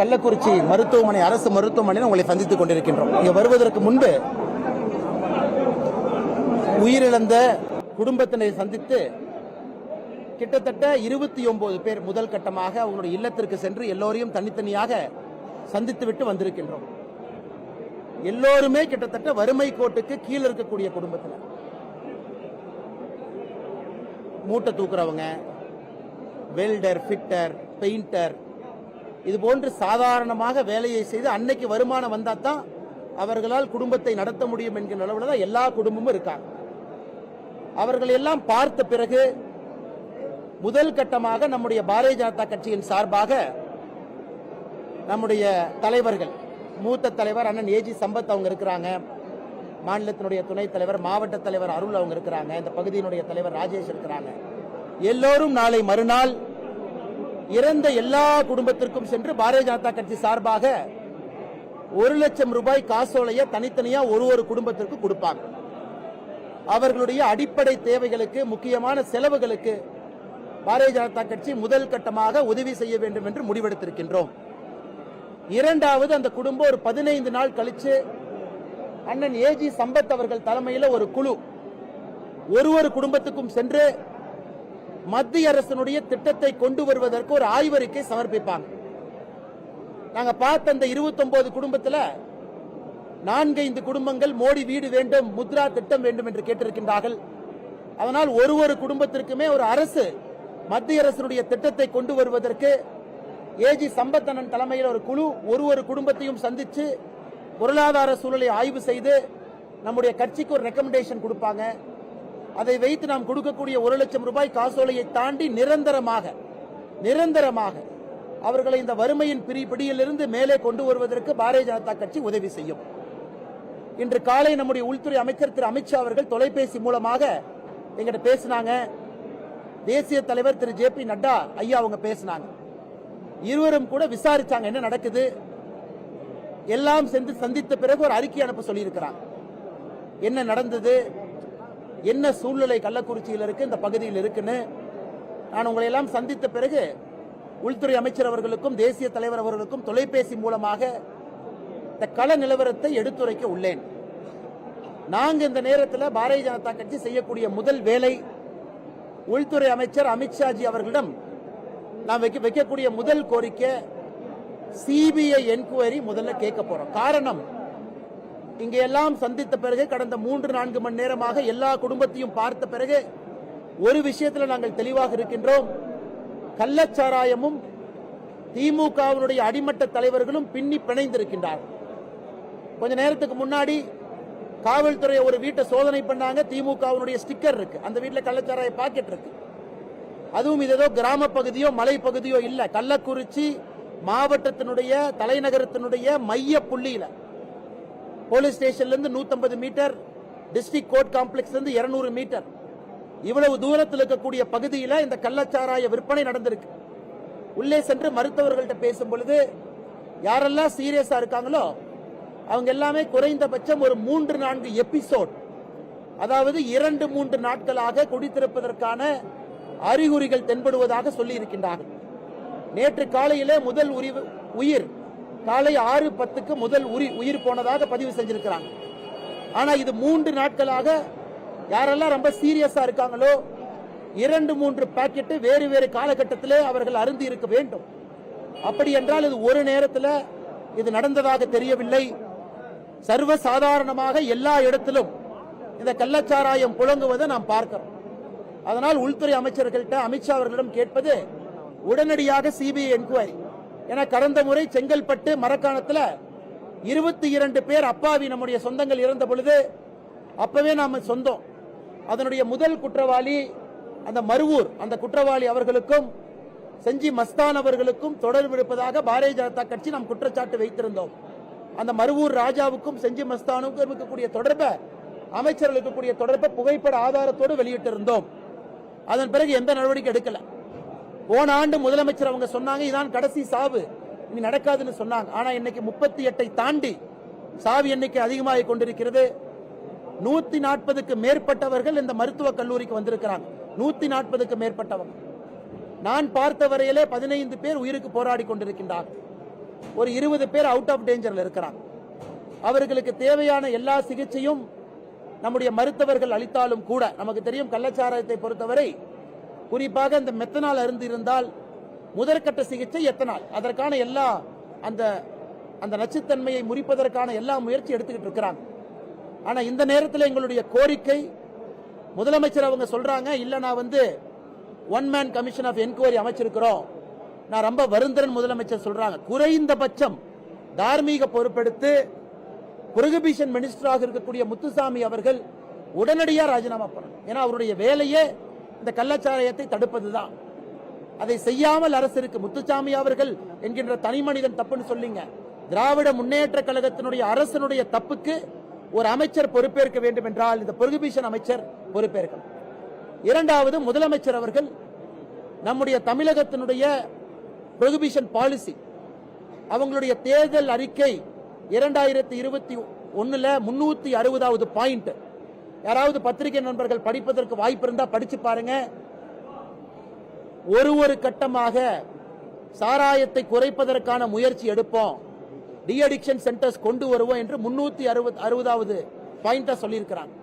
கள்ளக்குறிச்சி மருத்துவமனை அரசு மருத்துவமனையில் உங்களை சந்தித்துக் கொண்டிருக்கின்றோம். இங்கே வருவதற்கு முன்பு உயிரிழந்த குடும்பத்தினரை சந்தித்து கிட்டத்தட்ட இருபத்தி ஒன்பது பேர் முதல் கட்டமாக அவங்களுடைய இல்லத்திற்கு சென்று எல்லோரையும் தனித்தனியாக சந்தித்துவிட்டு வந்திருக்கின்றோம். எல்லோருமே கிட்டத்தட்ட வறுமை கோட்டுக்கு கீழே இருக்கக்கூடிய குடும்பத்தினர் மூட்டை தூக்குறவங்க வெல்டர் ஃபிட்டர் பெயிண்டர் இது போன்று சாதாரணமாக வேலையை செய்து அன்னைக்கு வருமானம் வந்தால் தான் அவர்களால் குடும்பத்தை நடத்த முடியும் என்கிற அளவில் தான் எல்லா குடும்பமும் இருக்காங்க. அவர்கள் எல்லாம் பார்த்த பிறகு முதல் கட்டமாக நம்முடைய பாரதிய ஜனதா கட்சியின் சார்பாக நம்முடைய தலைவர்கள் மூத்த தலைவர் அண்ணன் ஏஜி சம்பத் அவங்க இருக்கிறாங்க மாநிலத்தினுடைய துணைத் தலைவர் மாவட்ட தலைவர் அருள் அவங்க இருக்கிறாங்க இந்த பகுதியினுடைய தலைவர் ராஜேஷ் இருக்கிறாங்க. எல்லோரும் நாளை மறுநாள் இறந்த எல்லா குடும்பத்திற்கும் சென்று பாரதிய ஜனதா கட்சி சார்பாக ஒரு லட்சம் ரூபாய் காசோலைய தனித்தனியா ஒரு ஒரு குடும்பத்திற்கு கொடுப்பாங்க. அவர்களுடைய அடிப்படை தேவைகளுக்கு முக்கியமான செலவுகளுக்கு பாரதிய ஜனதா கட்சி முதல் கட்டமாக உதவி செய்ய வேண்டும் என்று முடிவெடுத்திருக்கின்றோம். இரண்டாவது அந்த குடும்பம் ஒரு பதினைந்து நாள் கழிச்சு அண்ணன் ஏஜி சம்பத் அவர்கள் தலைமையில் ஒரு குழு. ஒரு ஒரு குடும்பத்துக்கும் சென்று மத்திய அரசினுடைய திட்டத்தை கொண்டு வருவதற்கு ஒரு ஆய்வறிக்கை சமர்ப்பிப்பாங்க. நாங்க பார்த்த அந்த 29 குடும்பத்துல நான்கைந்து குடும்பங்கள் மோடி வீடு வேண்டும் முத்ரா திட்டம் வேண்டும் என்று கேட்டிருக்கின்றார்கள். அதனால் ஒரு ஒரு குடும்பத்திற்குமே ஒரு அரசு மத்திய அரசினுடைய திட்டத்தை கொண்டு வருவதற்கு ஏஜி சம்பத்தனன் தலைமையில் ஒரு குழு ஒரு ஒரு குடும்பத்தையும் சந்திச்சு பொருளாதார சூழலை ஆய்வு செய்து நம்முடைய கட்சிக்கு ஒரு ரெக்கமெண்டேஷன் கொடுப்பாங்க. அதை வைத்து நாம் கொடுக்கக்கூடிய ஒரு லட்சம் ரூபாய் காசோலையை தாண்டி நிரந்தரமாக நிரந்தரமாக அவர்களை இந்த வறுமையின் பிரி பிடியிலிருந்து மேலே கொண்டு வருவதற்கு பாரதிய ஜனதா கட்சி உதவி செய்யும். இன்று காலை நம்முடைய உள்துறை அமைச்சர் திரு அமித்ஷா அவர்கள் தொலைபேசி மூலமாக எங்கிட்ட பேசினாங்க. தேசிய தலைவர் திரு ஜே பி நட்டா ஐயா அவங்க பேசினாங்க. இருவரும் கூட விசாரிச்சாங்க என்ன நடக்குது. எல்லாம் சென்று சந்தித்த பிறகு ஒரு அறிக்கை அனுப்ப சொல்லியிருக்கிறாங்க. என்ன நடந்தது? என்ன சூழ்நிலை கள்ளக்குறிச்சியில் இருக்கு இந்த பகுதியில் இருக்குன்னு நான் உங்களை எல்லாம் சந்தித்த பிறகு உள்துறை அமைச்சர் அவர்களுக்கும் தேசிய தலைவர் அவர்களுக்கும் தொலைபேசி மூலமாக இந்த கள நிலவரத்தை எடுத்துரைக்க உள்ளேன். நாங்கள் இந்த நேரத்தில் பாரதிய ஜனதா கட்சி செய்யக்கூடிய முதல் வேலை உள்துறை அமைச்சர் அமித்ஷாஜி அவர்களிடம் நாம் வைக்க வைக்கக்கூடிய முதல் கோரிக்கை சிபிஐ என்கொயரி முதல்ல கேட்க போறோம். காரணம் இங்கே எல்லாம் சந்தித்த பிறகு கடந்த மூன்று நான்கு மணி நேரமாக எல்லா குடும்பத்தையும் பார்த்த பிறகு ஒரு விஷயத்தில் நாங்கள் தெளிவாக இருக்கின்றோம். கள்ளச்சாராயமும் திமுகவினுடைய அடிமட்ட தலைவர்களும் பின்னி பிணைந்திருக்கின்றார். கொஞ்ச நேரத்துக்கு முன்னாடி காவல்துறை ஒரு வீட்டை சோதனை பண்ணாங்க. திமுகவினுடைய ஸ்டிக்கர் இருக்கு. அந்த வீட்டில் கள்ளச்சாராய பாக்கெட் இருக்கு. அதுவும் இது ஏதோ கிராம பகுதியோ மலை பகுதியோ இல்ல. கள்ளக்குறிச்சி மாவட்டத்தினுடைய தலைநகரத்தினுடைய மைய புள்ளியில. போலீஸ் ஸ்டேஷன்ல இருந்து 150 மீட்டர் டிஸ்ட்ரிக்ட் கோர்ட் காம்ப்ளெக்ஸ்ல இருந்து 200 மீட்டர். இவ்வளவு தூரத்தில் இருக்கக்கூடிய பகுதியில் இந்த கள்ளச்சாராய விற்பனை நடந்திருக்கு. உள்ளே சென்று மருத்துவர்கள்ட்ட பேசும் பொழுது யாரெல்லாம் சீரியஸா இருக்காங்களோ அவங்க எல்லாமே குறைந்தபட்சம் ஒரு மூன்று நான்கு எபிசோட் அதாவது இரண்டு மூன்று நாட்களாக குடித்திருப்பதற்கான அறிகுறிகள் தென்படுவதாக சொல்லி இருக்கின்றார்கள் நேற்று காலையிலே முதல் உரிவு உயிர் காலை ஆறு பத்துக்கு முதல் உரி உயிர் போனதாக பதிவு செஞ்சிருக்கிறாங்க. ஆனா இது மூன்று நாட்களாக யாரெல்லாம் ரொம்ப சீரியஸா இருக்காங்களோ இரண்டு மூன்று பாக்கெட்டு வேறு வேறு காலகட்டத்திலே அவர்கள் அருந்தி இருக்க வேண்டும். அப்படி என்றால் இது ஒரு நேரத்தில் இது நடந்ததாக தெரியவில்லை. சர்வ சாதாரணமாக எல்லா இடத்திலும் இந்த கள்ளச்சாராயம் புழங்குவதை நாம் பார்க்கிறோம். அதனால் உள்துறை அமைச்சர்கள்ட்ட அமித்ஷா அவர்களிடம் கேட்பது உடனடியாக சிபிஐ என்கொயரி. என கடந்த முறை செங்கல்பட்டு மரக்காணத்தில் இருபத்தி இரண்டு பேர் அப்பாவி நம்முடைய சொந்தங்கள் இறந்த பொழுது அப்பவே நாம் சொந்தம். அதனுடைய முதல் குற்றவாளி அந்த மருவூர் அந்த குற்றவாளி அவர்களுக்கும் செஞ்சி மஸ்தான் அவர்களுக்கும் தொடர்பு இருப்பதாக பாரதிய ஜனதா கட்சி நாம் குற்றச்சாட்டு வைத்திருந்தோம். அந்த மருவூர் ராஜாவுக்கும் செஞ்சி மஸ்தானுக்கும் இருக்கக்கூடிய தொடர்பை அமைச்சர்கள் இருக்கக்கூடிய தொடர்பை புகைப்பட ஆதாரத்தோடு வெளியிட்டிருந்தோம். அதன் பிறகு எந்த நடவடிக்கை எடுக்கல. போன ஆண்டு முதலமைச்சர் அவங்க சொன்னாங்க இதான் கடைசி சாவு. இனி நடக்காதுன்னு சொன்னாங்க. ஆனா இன்னைக்கு முப்பத்தி எட்டை தாண்டி சாவு எண்ணிக்கை அதிகமாகி கொண்டிருக்கிறது. நூத்தி நாற்பதுக்கு மேற்பட்டவர்கள் இந்த மருத்துவக் கல்லூரிக்கு வந்திருக்கிறாங்க. நூத்தி நாற்பதுக்கு மேற்பட்டவங்க. நான் பார்த்த வரையிலே பதினைந்து பேர் உயிருக்கு போராடி கொண்டிருக்கின்றார். ஒரு இருபது பேர் அவுட் ஆஃப் டேஞ்சர்ல இருக்கிறாங்க. அவர்களுக்கு தேவையான எல்லா சிகிச்சையும் நம்முடைய மருத்துவர்கள் அளித்தாலும் கூட நமக்கு தெரியும் கள்ளச்சாராயத்தை பொறுத்தவரை குறிப்பாக இந்த மெத்தனால் அருந்து இருந்தால் முதற்கட்ட சிகிச்சை எத்தனால்? அதற்கான எல்லா அந்த அந்த நச்சுத்தன்மையை முறிப்பதற்கான எல்லா முயற்சி எடுத்துக்கிட்டு இருக்கிறாங்க. ஆனா இந்த நேரத்தில் எங்களுடைய கோரிக்கை முதலமைச்சர் அவங்க சொல்றாங்க இல்ல நான் வந்து one man commission of enquiry அமைச்சிருக்கிறோம். நான் ரொம்ப வருந்தரன் முதலமைச்சர் சொல்றாங்க. குறைந்தபட்சம் தார்மீக பொறுப்பெடுத்து புரொகிபிஷன் மினிஸ்டராக இருக்கக்கூடிய முத்துசாமி அவர்கள் உடனடியாக ராஜினாமா பண்ணணும். ஏன்னா அவருடைய வேலையே இந்த கள்ளச்சாராயத்தை தடுப்பதுதான். அதை செய்யாமல் அரசிற்கு முத்துச்சாமி அவர்கள் என்கின்ற தனி மனிதன் தப்புன்னு சொல்லிங்க. திராவிட முன்னேற்ற கழகத்தினுடைய அரசனுடைய தப்புக்கு ஒரு அமைச்சர் பொறுப்பேற்க வேண்டும் என்றால் இந்த பொருகுபீஷன் அமைச்சர் பொறுப்பேற்கணும். இரண்டாவது முதலமைச்சர் அவர்கள் நம்முடைய தமிழகத்தினுடைய புரொகிபிஷன் பாலிசி. அவங்களுடைய தேர்தல் அறிக்கை இரண்டாயிரத்தி இருபத்தி ஒன்றில் முன்னூத்தி அறுபதாவது பாயிண்ட். யாராவது பத்திரிகை நண்பர்கள் படிப்பதற்கு வாய்ப்பு இருந்தா படிச்சு பாருங்க. ஒரு ஒரு கட்டமாக சாராயத்தை குறைப்பதற்கான முயற்சி எடுப்போம். டி அடிக்ஷன் சென்டர்ஸ் கொண்டு வருவோம் என்று முன்னூத்தி அறுபது அறுபதாவது பாயிண்டா சொல்லியிருக்கிறாங்க.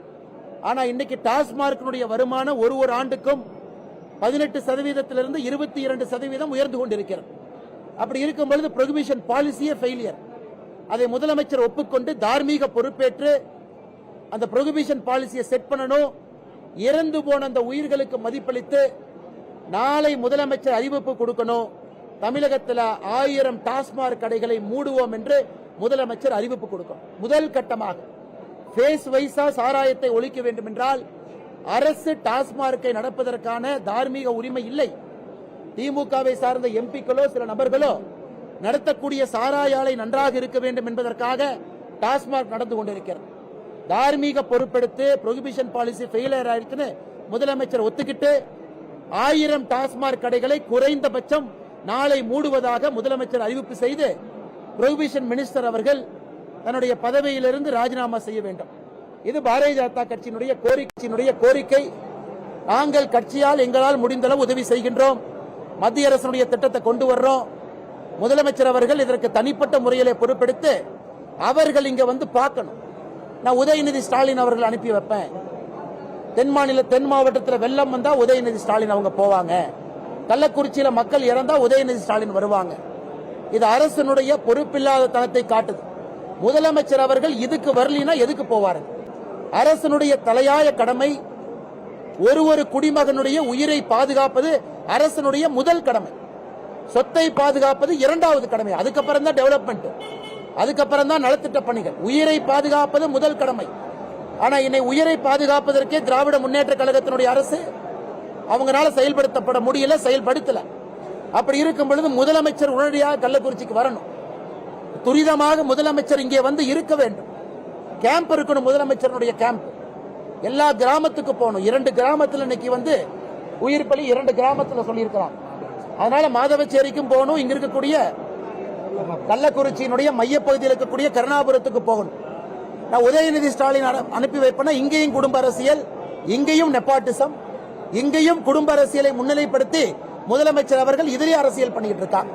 ஆனா இன்னைக்கு டாஸ்மார்க்கினுடைய வருமானம் ஒரு ஒரு ஆண்டுக்கும் பதினெட்டு சதவீதத்திலிருந்து இருபத்தி இரண்டு சதவீதம் உயர்ந்து கொண்டிருக்கிறது. அப்படி இருக்கும் பொழுது ப்ரொகிபிஷன் பாலிசியே ஃபெயிலியர் அதை முதலமைச்சர் ஒப்புக்கொண்டு தார்மீக பொறுப்பேற்று அந்த ப்ரொஹிபிஷன் பாலிசியை செட் பண்ணணும். இறந்து போன அந்த உயிர்களுக்கு மதிப்பளித்து நாளை முதலமைச்சர் அறிவிப்பு கொடுக்கணும். தமிழகத்தில் ஆயிரம் டாஸ்மாக் கடைகளை மூடுவோம் என்று முதலமைச்சர் அறிவிப்பு கொடுக்கும் முதல் கட்டமாக பேஸ் வைஸா சாராயத்தை ஒழிக்க வேண்டும் என்றால் அரசு டாஸ்மார்க்கை நடப்பதற்கான தார்மீக உரிமை இல்லை. திமுகவை சார்ந்த எம்பிக்களோ சில நபர்களோ நடத்தக்கூடிய சாராயாலை நன்றாக இருக்க வேண்டும் என்பதற்காக டாஸ்மாக் நடந்து கொண்டிருக்கிறது. தார்மீக பொறுப்பெடுத்து ப்ரொஹிபிஷன் பாலிசி ஃபெயிலியர் ஆயிடுச்சுன்னு முதலமைச்சர் ஒத்துக்கிட்டு ஆயிரம் டாஸ்மாக் கடைகளை குறைந்தபட்சம் நாளை மூடுவதாக முதலமைச்சர் அறிவிப்பு செய்து ப்ரொஹிபிஷன் மினிஸ்டர் அவர்கள் தன்னுடைய பதவியிலிருந்து ராஜினாமா செய்ய வேண்டும். இது பாரதிய ஜனதா கட்சியினுடைய கோரிக்கையினுடைய கோரிக்கை. நாங்கள் கட்சியால் எங்களால் முடிந்தளவு உதவி செய்கின்றோம். மத்திய அரசனுடைய திட்டத்தை கொண்டு வர்றோம். முதலமைச்சர் அவர்கள் இதற்கு தனிப்பட்ட முறையிலே பொறுப்பெடுத்து அவர்கள் இங்க வந்து பார்க்கணும். நான் உதயநிதி ஸ்டாலின் அவர்கள் அனுப்பி வைப்பேன். தென் மாநில தென் மாவட்டத்தில் வெள்ளம் வந்தா உதயநிதி ஸ்டாலின் அவங்க போவாங்க. கள்ளக்குறிச்சியில மக்கள் இறந்தா உதயநிதி ஸ்டாலின் வருவாங்க. இது அரசனுடைய பொறுப்பில்லாத தனத்தை காட்டுது. முதலமைச்சர் அவர்கள் இதுக்கு வரலினா எதுக்கு போவாரு? அரசனுடைய தலையாய கடமை ஒரு ஒரு குடிமகனுடைய உயிரை பாதுகாப்பது அரசனுடைய முதல் கடமை. சொத்தை பாதுகாப்பது இரண்டாவது கடமை. அதுக்கப்புறம் தான் டெவலப்மெண்ட் அதுக்கப்புறம் தான் நலத்திட்ட பணிகள். உயிரை பாதுகாப்பது முதல் கடமை. ஆனா இன்னை உயிரை பாதுகாப்பதற்கே திராவிட முன்னேற்ற கழகத்தினுடைய அரசு அவங்களால செயல்படுத்தப்பட முடியல செயல்படுத்தல. அப்படி இருக்கும் பொழுது முதலமைச்சர் உடனடியாக கள்ளக்குறிச்சிக்கு வரணும். துரிதமாக முதலமைச்சர் இங்கே வந்து இருக்க வேண்டும். கேம்ப் இருக்கணும் முதலமைச்சருடைய கேம்ப். எல்லா கிராமத்துக்கு போகணும். இரண்டு கிராமத்தில் இன்னைக்கு வந்து உயிர் பலி இரண்டு கிராமத்தில் சொல்லியிருக்கிறான். அதனால மாதவச்சேரிக்கும் போகணும். இங்க இருக்கக்கூடிய கள்ளக்குறிச்சியினுடைய மையப்பகுதியில் இருக்கக்கூடிய கருணாபுரத்துக்கு போகணும். நான் உதயநிதி ஸ்டாலின் அனு- அனுப்பி வைப்பேன்னா இங்கேயும் குடும்ப அரசியல் இங்கேயும் நெப்பாட்டிசம் இங்கேயும் குடும்ப அரசியலை முன்னிலைப்படுத்தி முதலமைச்சர் அவர்கள் இதிலே அரசியல் பண்ணிக்கிட்டு இருக்காங்க.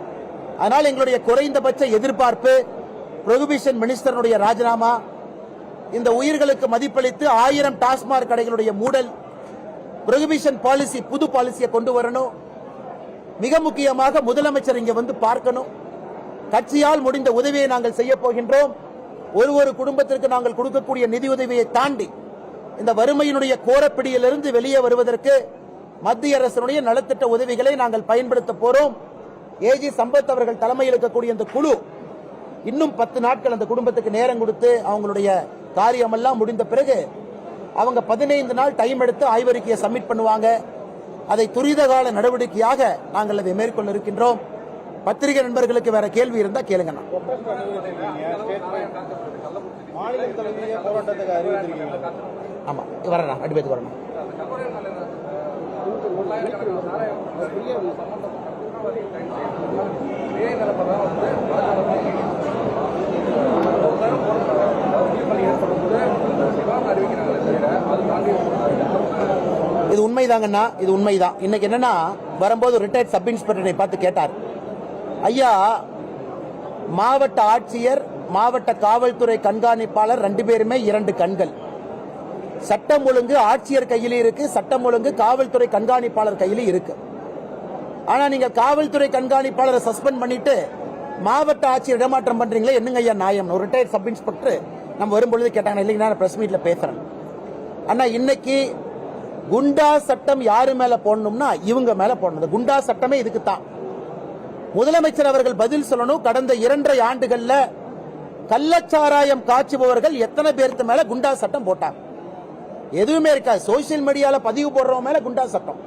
அதனால் எங்களுடைய குறைந்தபட்ச எதிர்பார்ப்பு ப்ரொகுபிஷன் மினிஸ்டருடைய ராஜினாமா இந்த உயிர்களுக்கு மதிப்பளித்து ஆயிரம் டாஸ்மாக் கடைகளுடைய மூடல் ப்ரொஹிபிஷன் பாலிசி புது பாலிசியை கொண்டு வரணும். மிக முக்கியமாக முதலமைச்சர் இங்க வந்து பார்க்கணும். கட்சியால் முடிந்த உதவியை நாங்கள் செய்ய போகின்றோம். ஒரு ஒரு குடும்பத்திற்கு நாங்கள் கொடுக்கக்கூடிய நிதியுதவியை தாண்டி இந்த வறுமையினுடைய கோரப்பிடியிலிருந்து வெளியே வருவதற்கு மத்திய அரசினுடைய நலத்திட்ட உதவிகளை நாங்கள் பயன்படுத்த போறோம். ஏஜி சம்பத் அவர்கள் தலைமையில் இருக்கக்கூடிய இந்த குழு இன்னும் பத்து நாட்கள் அந்த குடும்பத்துக்கு நேரம் கொடுத்து அவங்களுடைய காரியமெல்லாம் முடிந்த பிறகு அவங்க பதினைந்து நாள் டைம் எடுத்து ஆய்வறிக்கையை சப்மிட் பண்ணுவாங்க. அதை துரித கால நடவடிக்கையாக நாங்கள் அதை மேற்கொள்ள இருக்கின்றோம். பத்திரிகை நண்பர்களுக்கு வேற கேள்வி இருந்தா கேளுங்கண்ணா. ஆமா வரணும் ரெண்டு வரணும் இது உண்மைதாங்கண்ணா இது உண்மைதான். இன்னைக்கு என்னன்னா வரும்போது ரிட்டையர்ட் சப் இன்ஸ்பெக்டரை பார்த்து கேட்டார். ஐயா மாவட்ட ஆட்சியர் மாவட்ட காவல்துறை கண்காணிப்பாளர் ரெண்டு பேருமே இரண்டு கண்கள். சட்டம் ஒழுங்கு ஆட்சியர் கையில இருக்கு சட்டம் ஒழுங்கு காவல்துறை கண்காணிப்பாளர் கையில இருக்கு. ஆனா நீங்க காவல்துறை கண்காணிப்பாளரை சஸ்பெண்ட் பண்ணிட்டு மாவட்ட ஆட்சியர் இடமாற்றம் பண்றீங்களே என்னங்க ஐயா நியாயம்? ஒரு ரிட்டையர்ட் சப் இன்ஸ்பெக்டர் நம்ம வரும்பொழுது கேட்டாங்க இல்லைங்க நான் பிரஸ் மீட்ல பேசுறேன். அண்ணா இன்னைக்கு குண்டா சட்டம் யாரு மேல போடணும்னா இவங்க மேல போடணும். குண்டா சட்டமே இதுக்கு தான். முதலமைச்சர் அவர்கள் பதில் சொல்லணும். கடந்த இரண்டரை ஆண்டுகள்ல கள்ளச்சாராயம் காய்ச்சுபவர்கள் எத்தனை பேருக்கு மேல குண்டா சட்டம் போட்டாங்க? எதுவுமே இருக்காது. சோசியல் மீடியால பதிவு போடுறவங்க மேல குண்டா சட்டம்.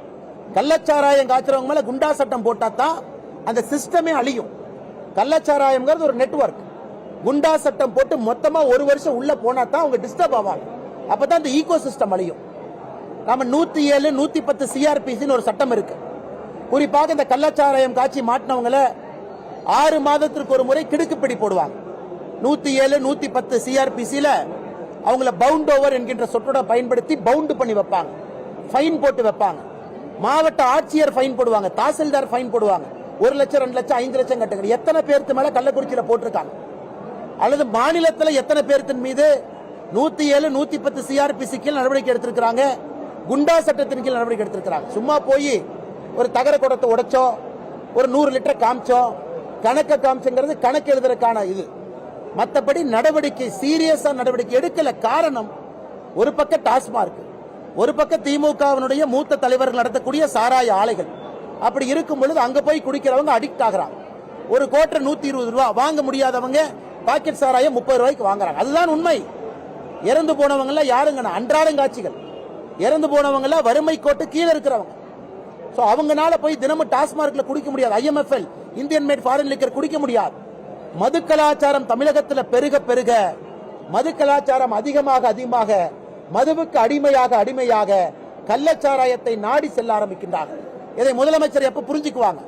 கள்ளச்சாராயம் காய்ச்சறவங்க மேல குண்டா சட்டம் போட்டா தான் அந்த சிஸ்டமே அழியும். கள்ளச்சாராயம்ங்கிறது ஒரு நெட்வொர்க் குண்டா சட்டம் போட்டு மொத்தமா ஒரு வருஷம் உள்ள போனா தான் அவங்க டிஸ்டர்ப் ஆவாங்க. அப்பதான் இந்த ஈகோ சிஸ்டம் அழியும். நாம நூத்தி ஏழு நூத்தி பத்து சிஆர்பிசின்னு ஒரு சட்டம் இருக்கு. குறிப்பாக இந்த கள்ளச்சாராயம் காட்சி மாட்டினவங்கள ஆறு மாதத்திற்கு ஒரு முறை கிடுக்குப்பிடி போடுவாங்க. நூத்தி ஏழு நூத்தி பத்து சிஆர்பிசியில அவங்கள பவுண்ட் ஓவர் என்கின்ற சொற்றோட பயன்படுத்தி பவுண்ட் பண்ணி வைப்பாங்க. ஃபைன் போட்டு வைப்பாங்க. மாவட்ட ஆட்சியர் ஃபைன் போடுவாங்க. தாசில்தார் ஃபைன் போடுவாங்க. ஒரு லட்சம் ரெண்டு லட்சம் ஐந்து லட்சம் கட்டுங்க. எத்தனை பேருக்கு மேல கள்ளக்குறிச்சியில போட்டிருக்காங்க? அல்லது மாநிலத்தில் எத்தனை பேர்த்தின் மீது நூத்தி ஏழு நூத்தி பத்து சிஆர்பிசி கீழ் நடவடிக்கை எடுத்திருக்கிறாங்க? குண்டா சட்டத்தின் கீழ் நடவடிக்கை எடுத்திருக்கிறாங்க. சும்மா போய் ஒரு தகர குடத்தை உடைச்சோம் ஒரு நூறு லிட்டர் காமிச்சோம். கணக்கை காமிச்சங்கிறது கணக்கு எழுதுறதுக்கான இது. மற்றபடி நடவடிக்கை சீரியஸா நடவடிக்கை எடுக்கல காரணம் ஒரு பக்கம் டாஸ்மார்க் ஒரு பக்கம் திமுகவினுடைய மூத்த தலைவர்கள் நடத்தக்கூடிய சாராய ஆலைகள். அப்படி இருக்கும் பொழுது அங்க போய் குடிக்கிறவங்க அடிக்ட் ஆகுறாங்க. ஒரு கோட்டை நூத்தி இருபது ரூபா வாங்க முடியாதவங்க பாக்கெட் சாராயம் முப்பது ரூபாய்க்கு வாங்குறாங்க. அதுதான் உண்மை. இறந்து போனவங்க எல்லாம் யாருங்க அன்றாடங்காட்சிகள் இறந்து போனவங்க எல்லாம் வறுமை கோட்டு கீழே இருக்கிறவங்க. ஸோ அவங்கனால போய் தினமும் டாஸ்மார்க்ல குடிக்க முடியாது. IMFL Indian made foreign liquor குடிக்க முடியாது. மது கலாச்சாரம் தமிழகத்தில் பெருக பெருக மது கலாச்சாரம் அதிகமாக அதிகமாக மதுவுக்கு அடிமையாக அடிமையாக கள்ளச்சாராயத்தை நாடி செல்ல ஆரம்பிக்கின்றார்கள். இதை முதலமைச்சர் எப்ப புரிஞ்சுக்குவாங்க?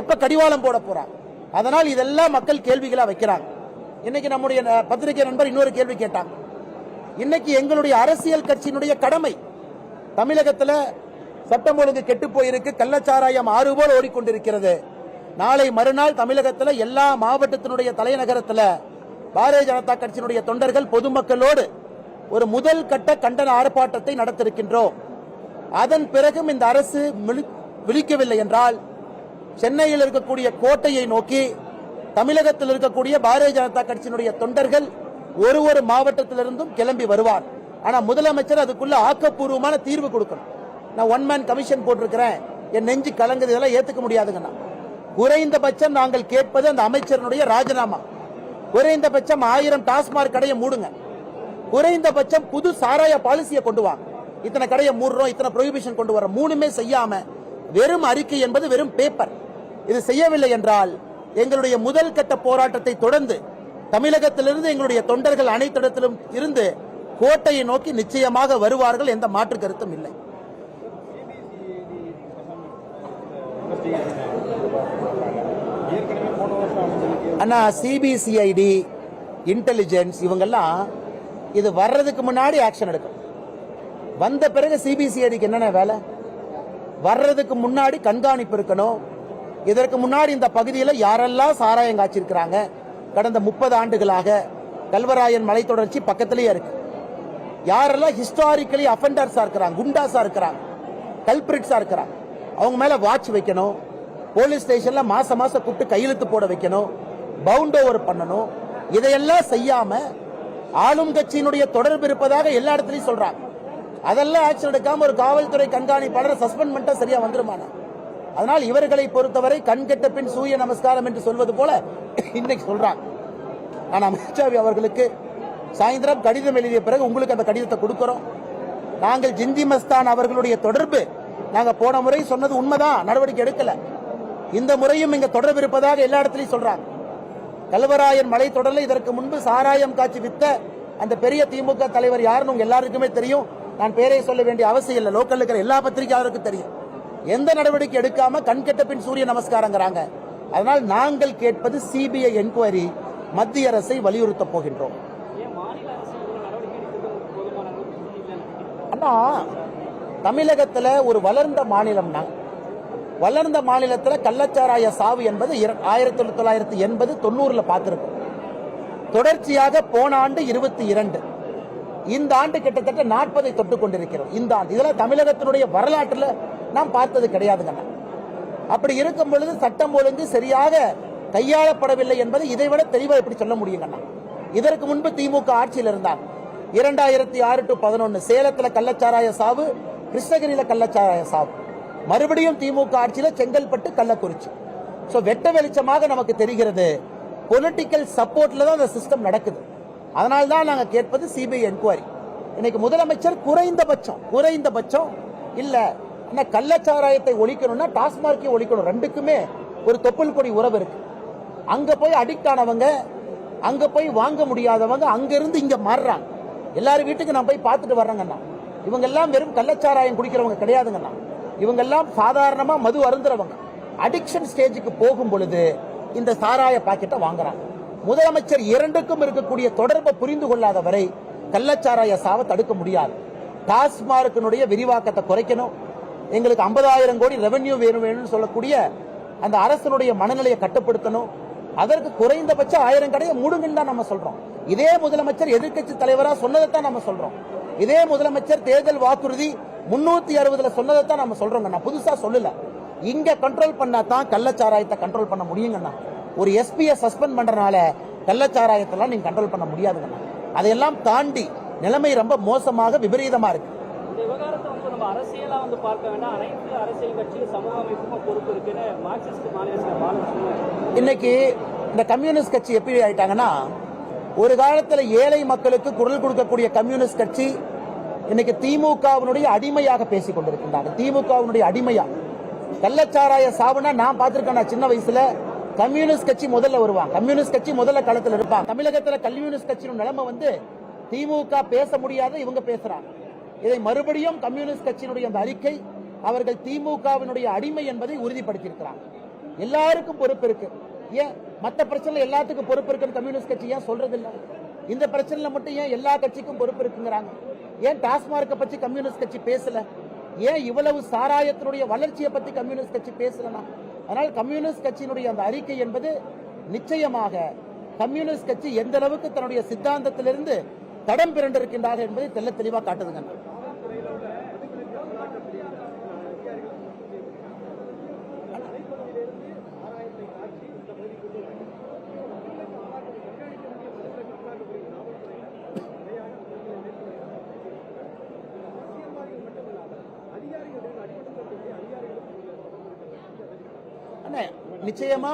எப்ப கடிவாளம் போட போறாங்க? அதனால் இதெல்லாம் மக்கள் கேள்விகளா வைக்கிறாங்க. இன்னைக்கு நம்முடைய பத்திரிகை நண்பர் இன்னொரு கேள்வி கேட்டாங்க. இன்னைக்கு எங்களுடைய அரசியல் கட்சியினுடைய கடமை தமிழகத்தில் சட்டம் ஒழுங்கு கெட்டு போயிருக்கு கள்ளச்சாராயம் ஆறு போல் ஓடிக்கொண்டிருக்கிறது. நாளை மறுநாள் தமிழகத்தில் எல்லா மாவட்டத்தினுடைய தலைநகரத்தில் பாரதிய ஜனதா கட்சியினுடைய தொண்டர்கள் பொதுமக்களோடு ஒரு முதல் கட்ட கண்டன ஆர்ப்பாட்டத்தை நடத்திருக்கின்றோம். அதன் பிறகும் இந்த அரசு விழிக்கவில்லை என்றால் சென்னையில் இருக்கக்கூடிய கோட்டையை நோக்கி தமிழகத்தில் இருக்கக்கூடிய பாரதிய ஜனதா கட்சியினுடைய தொண்டர்கள் ஒரு ஒரு மாவட்டத்திலிருந்தும் கிளம்பி வருவார். ஆனா முதலமைச்சர் அதுக்குள்ள ஆக்கப்பூர்வமான தீர்வு கொடுக்கணும். நான் ஒன் மேன் கமிஷன் போட்டிருக்கிறேன். என் நெஞ்சு கலங்குது இதெல்லாம் ஏற்றுக்க முடியாதுங்கண்ணா. குறைந்தபட்சம் நாங்கள் கேட்பது அந்த அமைச்சரனுடைய ராஜினாமா. குறைந்தபட்சம் ஆயிரம் டாஸ்மாக் கடையை மூடுங்க. குறைந்தபட்சம் புது சாராய பாலிசியை கொண்டு வாங்க. இத்தனை கடையை மூடுறோம் இத்தனை ப்ரொஹிபிஷன் கொண்டு வரோம் மூணுமே செய்யாம வெறும் அறிக்கை என்பது வெறும் பேப்பர் இது செய்யவில்லை என்றால் எங்களுடைய முதல் கட்ட போராட்டத்தை தொடர்ந்து தமிழகத்திலிருந்து எங்களுடைய தொண்டர்கள் அனைத்து இடத்திலும் இருந்து கோட்டையை நோக்கி நிச்சயமாக வருவார்கள் எந்த மாற்று கருத்தும் இல்லை ஏற்கனவே போன வருஷம் அமைச்சருக்கு அண்ணா சிபிசிஐடி இன்டெலிஜென்ஸ் இவங்கெல்லாம் இது வர்றதுக்கு முன்னாடி ஆக்ஷன் எடுக்கும். வந்த பிறகு சிபிசிஐடிக்கு என்னென்ன வேலை? வர்றதுக்கு முன்னாடி கண்காணிப்பு இருக்கணும். இதற்கு முன்னாடி இந்த பகுதியில் யாரெல்லாம் சாராயம் காய்ச்சிருக்கிறாங்க? கடந்த முப்பது ஆண்டுகளாக கல்வராயன் மலைத்தொடர்ச்சி பக்கத்திலேயே இருக்கு. யாரெல்லாம் ஹிஸ்டாரிக்கலி அஃபெண்டர்ஸா இருக்கிறாங்க குண்டாஸா இருக்கிறாங்க கல்பிரிட்ஸா இருக்கிறாங்க? அவங்க மேல வாட்ச் வைக்கணும். போலீஸ் ஸ்டேஷன்ல மாதம் மாசம் கூப்பிட்டு கையெழுத்து போட வைக்கணும். பவுண்ட் ஓவர் பண்ணணும். இதையெல்லாம் செய்யாம ஆளும் கட்சியினுடைய தொடர்பு இருப்பதாக எல்லா இடத்துலயும் சொல்றாங்க. அதெல்லாம் ஆக்ஷன் எடுக்காம ஒரு காவல்துறை கண்காணிப்பாளரை சஸ்பெண்ட் பண்ணிட்டா சரியா வந்துருமானா அதனால் இவர்களை பொறுத்தவரை கண் கெட்ட பின் சூரிய நமஸ்காரம் என்று சொல்வது போல இன்னைக்கு சொல்றாங்க. நான் அமித்ஷாவி அவர்களுக்கு சாயந்தரம் கடிதம் எழுதிய பிறகு உங்களுக்கு அந்த கடிதத்தை கொடுக்கிறோம். நாங்கள் ஜிந்தி மஸ்தான் அவர்களுடைய தொடர்பு நாங்க போன முறை சொன்னது உண்மைதான் நடவடிக்கை எடுக்கல. இந்த முறையும் இங்க தொடர்பு இருப்பதாக எல்லா இடத்துலையும் சொல்றாங்க. கல்வராயன் மலை தொடர்ல இதற்கு முன்பு சாராயம் காட்சி வித்த அந்த பெரிய திமுக தலைவர் யாருன்னு உங்க எல்லாருக்குமே தெரியும். நான் பேரை சொல்ல வேண்டிய அவசியம் இல்லை. லோக்கல் இருக்கிற எல்லா பத்திரிகையாளருக்கும் தெரியும். எந்த நடவடிக்கை எடுக்காம கண்கெட்ட பின் சூரிய நமஸ்காரங்கிறாங்க. அதனால் நாங்கள் கேட்பது சிபிஐ என்கொயரி மத்திய அரசை வலியுறுத்த போகின்றோம். அண்ணா தமிழகத்தில் ஒரு வளர்ந்த மாநிலம்னா வளர்ந்த மாநிலத்தில் கள்ளச்சாராய சாவு என்பது இர- ஆயிரத்தி தொள்ளாயிரத்தி எண்பது தொண்ணூறில் பார்த்துருக்கோம். தொடர்ச்சியாக போன ஆண்டு இருபத்தி இரண்டு. இந்த ஆண்டு கிட்டத்தட்ட நாற்பதை தொட்டு கொண்டிருக்கிறோம். இந்த ஆண்டு. இதெல்லாம் தமிழகத்தினுடைய வரலாற்றில் நாம் பார்த்தது கிடையாதுங்க அப்படி இருக்கும் பொழுது சட்டம் ஒழுங்கு சரியாக கையாளப்படவில்லை என்பதை இதைவிட தெளிவாக எப்படி சொல்ல முடியுங்கண்ணா இதற்கு முன்பு திமுக ஆட்சியில் இருந்தார். இரண்டாயிரத்தி ஆறு டு பதினொன்று சேலத்தில் கள்ளச்சாராய சாவு கிருஷ்ணகிரியில் கள்ளச்சாராய சாவு மறுபடியும் திமுக ஆட்சியில் செங்கல்பட்டு கள்ளக்குறிச்சி. ஸோ வெட்ட வெளிச்சமாக நமக்கு தெரிகிறது பொலிட்டிக்கல் சப்போர்ட்ல தான் அந்த சிஸ்டம் நடக்குது. அதனால தான் நாங்கள் கேட்பது சிபிஐ என்கொயரி இன்னைக்கு முதலமைச்சர் குறைந்தபட்சம் குறைந்தபட்சம் இல்லை என்ன கள்ளச்சாராயத்தை ஒழிக்கணும்னா டாஸ்மார்க்கை ஒழிக்கணும். ரெண்டுக்குமே ஒரு தொப்புள் கொடி உறவு இருக்கு. அங்கே போய் அடிக்ட் ஆனவங்க அங்கே போய் வாங்க முடியாதவங்க அங்கேருந்து இங்கே மாறுறாங்க. எல்லார் வீட்டுக்கு நான் போய் பார்த்துட்டு வர்றேங்கண்ணா. இவங்க எல்லாம் வெறும் கள்ளச்சாராயம் குடிக்கிறவங்க கிடையாதுங்கண்ணா. இவங்க எல்லாம் சாதாரணமா மது அருந்துறவங்க. அடிக்ஷன் ஸ்டேஜுக்கு போகும் பொழுது இந்த சாராய பாக்கெட்டை வாங்குறாங்க. முதலமைச்சர் இரண்டுக்கும் இருக்கக்கூடிய தொடர்பை புரிந்து கொள்ளாத வரை கள்ளச்சாராய சாவை தடுக்க முடியாது. டாஸ்மார்க்கினுடைய விரிவாக்கத்தை குறைக்கணும். எங்களுக்கு 50000 கோடி ரெவென்யூ வேணும் வேணும்னு சொல்லக்கூடிய அந்த அரசனுடைய மனநிலையை கட்டுப்படுத்தணும். அதற்கு குறைந்தபட்சம் ஆயிரம் கடையை மூடுங்கன்னு தான் நம்ம சொல்றோம். இதே முதலமைச்சர் எதிர்க்கட்சி தலைவரா சொன்னதைத்தான் நம்ம சொல்றோம். இதே முதலமைச்சர் தேர்தல் வாக்குறுதி முன்னூத்தி அறுபதுல சொன்னதைத்தான் நம்ம சொல்றோங்க. நான் புதுசா சொல்லல. இங்க கண்ட்ரோல் பண்ணா தான் கள்ளச்சாராயத்தை கண்ட்ரோல் பண்ண முடியுங்கண்ணா. ஒரு எஸ்பியை சஸ்பெண்ட் பண்றனால கள்ளச்சாராயத்தெல்லாம் நீங்க கண்ட்ரோல் பண்ண முடியாதுங்கண்ணா. அதையெல்லாம் தாண்டி நிலைமை ரொம்ப மோசமாக விபரீதமா இருக்கு. இந்த விவகாரத்தை வந்து நம்ம அரசியலா வந்து பார்க்க வேண்டாம். அனைத்து அரசியல் கட்சியும் சமூக அமைப்புக்கும் பொறுப்பு இருக்குன்னு மார்க்சிஸ்ட் மாநில செயலர் பாலகிருஷ்ணன் இன்னைக்கு இந்த கம்யூனிஸ்ட் கட்சி எப்படி ஆயிட்டாங்கன்னா ஒரு காலத்தில் ஏழை மக்களுக்கு குரல் கொடுக்கக்கூடிய கம்யூனிஸ்ட் கட்சி இன்னைக்கு திமுகவினுடைய அடிமையாக பேசிக் கொண்டிருக்கின்றாங்க. திமுகவினுடைய அடிமையா? கள்ளச்சாராய சாவுனா நான் பார்த்திருக்கேன் நான் சின்ன வயசுல. கம்யூனிஸ்ட் கட்சி முதல்ல வருவாங்க. கம்யூனிஸ்ட் கட்சி முதல்ல களத்தில் இருப்பாங்க. தமிழகத்தில் கம்யூனிஸ்ட் கட்சியின் நிலைமை வந்து திமுக பேச முடியாத இவங்க பேசுறாங்க. இதை மறுபடியும் கம்யூனிஸ்ட் கட்சியினுடைய அந்த அறிக்கை அவர்கள் திமுகவினுடைய அடிமை என்பதை உறுதிப்படுத்தியிருக்கிறாங்க. எல்லாருக்கும் பொறுப்பு இருக்கு. ஏன் மற்ற பிரச்சனை எல்லாத்துக்கும் பொறுப்பு இருக்குன்னு கம்யூனிஸ்ட் கட்சி ஏன் சொல்றது இல்லை இந்த பிரச்சனையில மட்டும் ஏன் எல்லா கட்சிக்கும் பொறுப்பு இருக்குங்கிறாங்க? ஏன் டாஸ்மார்க்கை பற்றி கம்யூனிஸ்ட் கட்சி பேசல? ஏன் இவ்வளவு சாராயத்தினுடைய வளர்ச்சியை பற்றி கம்யூனிஸ்ட் கட்சி பேசலனா? அதனால் கம்யூனிஸ்ட் கட்சியினுடைய அந்த அறிக்கை என்பது நிச்சயமாக கம்யூனிஸ்ட் கட்சி எந்த அளவுக்கு தன்னுடைய சித்தாந்தத்திலிருந்து தடம் பிறண்டிருக்கின்றார்கள் என்பதை தெல்ல தெளிவாக காட்டுதுங்க அண்ணே, நிச்சயமா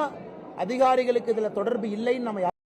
அதிகாரிகளுக்கு இதுல தொடர்பு இல்லைன்னு நம்ம